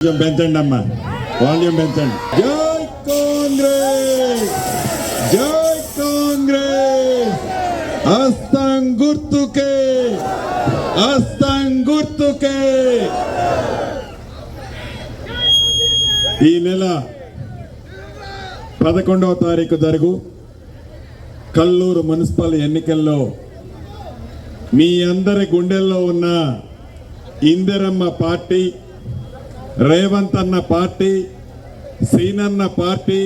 కొంచెం పెంచండి అమ్మా. వాల్యూమ్ పెంచండి జై కాంగ్రెస్ జై కాంగ్రెస్ అస్తం గుర్తుకే అస్తం గుర్తుకే ఈ నెల పదకొండవ తారీఖు జరుగు. కల్లూరు మున్సిపల్ ఎన్నికల్లో మీ అందరి గుండెల్లో ఉన్న ఇందిరమ్మ పార్టీ రేవంత్ అన్న పార్టీ సీనన్న పార్టీ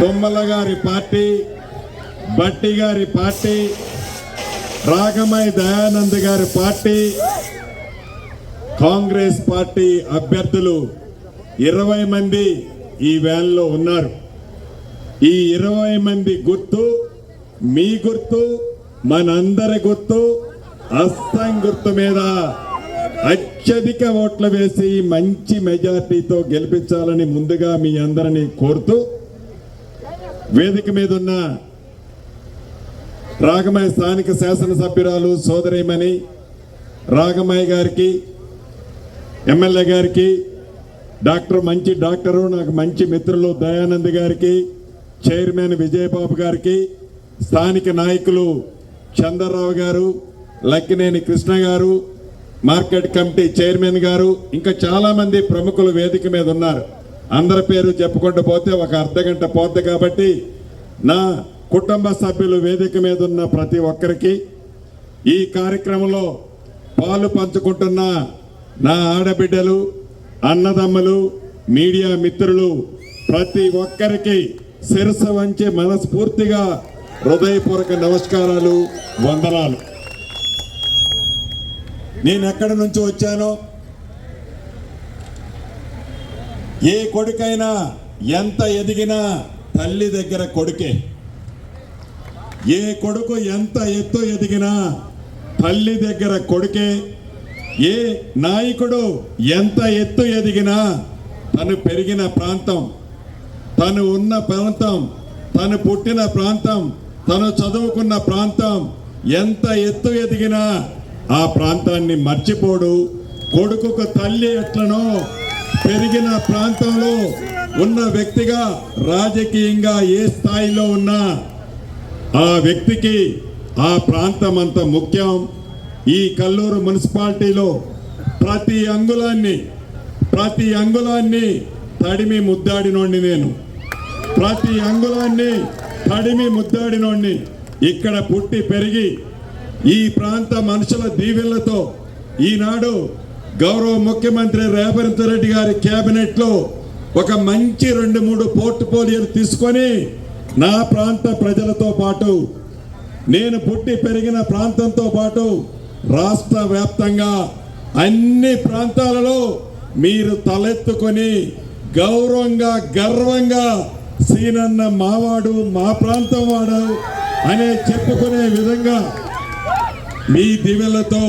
తొమ్మల గారి పార్టీ బట్టి గారి పార్టీ రాగమై దయానంద్ గారి పార్టీ కాంగ్రెస్ పార్టీ అభ్యర్థులు ఇరవై మంది ఈ వ్యాన్లో ఉన్నారు. ఈ ఇరవై మంది గుర్తు మీ గుర్తు మనందరి గుర్తు అస్తం గుర్తు మీద అత్యధిక ఓట్లు వేసి మంచి మెజార్టీతో గెలిపించాలని ముందుగా మీ అందరినీ కోరుతూ వేదిక మీద ఉన్న రాగమయ్య స్థానిక శాసనసభ్యురాలు సోదరిమణి రాగమయ్య గారికి ఎమ్మెల్యే గారికి డాక్టర్ మంచి డాక్టరు నాకు మంచి మిత్రులు దయానంద్ గారికి చైర్మన్ విజయబాబు గారికి స్థానిక నాయకులు చంద్రరావు గారు లక్కినేని కృష్ణ గారు మార్కెట్ కమిటీ చైర్మన్ గారు ఇంకా చాలామంది ప్రముఖులు వేదిక మీద ఉన్నారు. అందరి పేరు చెప్పుకుంటూ పోతే ఒక అర్ధ గంట పోద్ది కాబట్టి నా కుటుంబ సభ్యులు వేదిక మీద ఉన్న ప్రతి ఒక్కరికి ఈ కార్యక్రమంలో పాలు పంచుకుంటున్న నా ఆడబిడ్డలు అన్నదమ్ములు మీడియా మిత్రులు ప్రతి ఒక్కరికి శిరస వంచి మనస్ఫూర్తిగా హృదయపూర్వక నమస్కారాలు వందనాలు. నేను ఎక్కడి నుంచి వచ్చానో? ఏ కొడుకైనా ఎంత ఎదిగినా తల్లి దగ్గర కొడుకే. ఏ కొడుకు ఎంత ఎత్తు ఎదిగినా తల్లి దగ్గర కొడుకే. ఏ నాయకుడు ఎంత ఎత్తు ఎదిగినా తను పెరిగిన ప్రాంతం తను ఉన్న ప్రాంతం తను పుట్టిన ప్రాంతం తను చదువుకున్న ప్రాంతం ఎంత ఎత్తు ఎదిగినా ఆ ప్రాంతాన్ని మర్చిపోడు. కొడుకుకు తల్లి ఎట్లనో పెరిగిన ప్రాంతంలో ఉన్న వ్యక్తిగా రాజకీయంగా ఏ స్థాయిలో ఉన్నా ఆ వ్యక్తికి ఆ ప్రాంతం అంత ముఖ్యం. ఈ కల్లూరు మున్సిపాలిటీలో ప్రతి అంగుళాన్ని ప్రతి అంగుళాన్ని తడిమి ముద్దాడినోండి నేను. ప్రతి అంగుళాన్ని తడిమి ముద్దాడినోండి ఇక్కడ పుట్టి పెరిగి ఈ ప్రాంత మనుషుల దీవెళ్ళతో ఈనాడు గౌరవ ముఖ్యమంత్రి రేవంత్ రెడ్డి గారి కేబినెట్లో ఒక మంచి రెండు మూడు పోర్ట్ఫోలియోలు తీసుకొని నా ప్రాంత ప్రజలతో పాటు నేను పుట్టి పెరిగిన ప్రాంతంతో పాటు రాష్ట్ర వ్యాప్తంగా అన్ని ప్రాంతాలలో మీరు తలెత్తుకొని గౌరవంగా గర్వంగా సీనన్న మావాడు మా ప్రాంతం వాడు అనే చెప్పుకునే విధంగా మీ దివెలతో